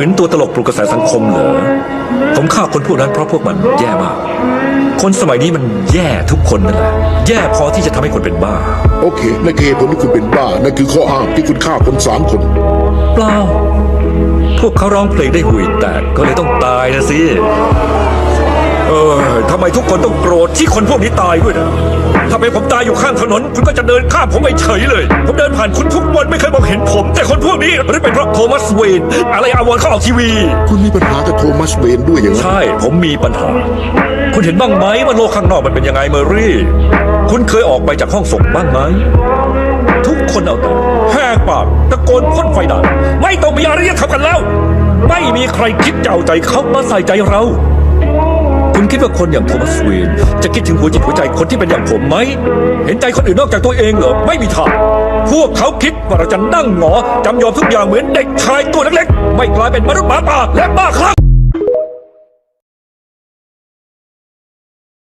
ปืนตัวตลกปลุกกระแสสังคมเหรอ ผมฆ่าคนพวกนั้นเพราะพวกมันแย่มาก คนสมัยนี้มันแย่ทุกคนนั่นแหละ แย่พอที่จะทำให้คนเป็นบ้า โอเคนั่นคือเหตุผลที่คุณเป็นบ้า นั่นคือข้ออ้างที่คุณฆ่าคนสามคน เปล่า พวกเขาร้องเพลงได้หุยแตกก็เลยต้องตายนะสิเออ ทำไมทุกคนต้องโกรธที่คนพวกนี้ตายด้วยนะถ้าเป็นผมตายอยู่ข้างถนน คุณก็จะเดินข้ามผมไปเฉยเลย ผมเดินผ่านคุณทุกวันไม่เคยมองเห็นผม แต่คนพวกนี้หรือเป็นเพราะโทมัสเวน อะไรอาวรเขาออกทีวี คุณมีปัญหากับโทมัสเวนด้วยอย่างนั้นใช่ ผมมีปัญหา คุณเห็นบ้างไหมว่าโลกข้างนอกมันเป็นยังไงเมอรี่ คุณเคยออกไปจากห้องส่งบ้างไหมทุกคนเอาแต่แหกปากตะโกนพ่นไฟด่าไม่ต้องมีอารยธรรมกันแล้ว ไม่มีใครคิดจะเอาใจเขามาใส่ใจเราคุณ คิดว่าคนอย่างโทมัสเวนจะคิดถึงหัวจิตหัวใจคนที่เป็นอย่างผมไหม เห็นใจคนอื่นนอกจากตัวเองเหรอ ไม่มีทาง พวกเขาคิดว่าเราจะนั่งหงอจำยอมทุกอย่างเหมือนเด็กชายตัวเล็กๆ ไม่กลายเป็นมนุษย์หมาป่าและบ้าคลั่ง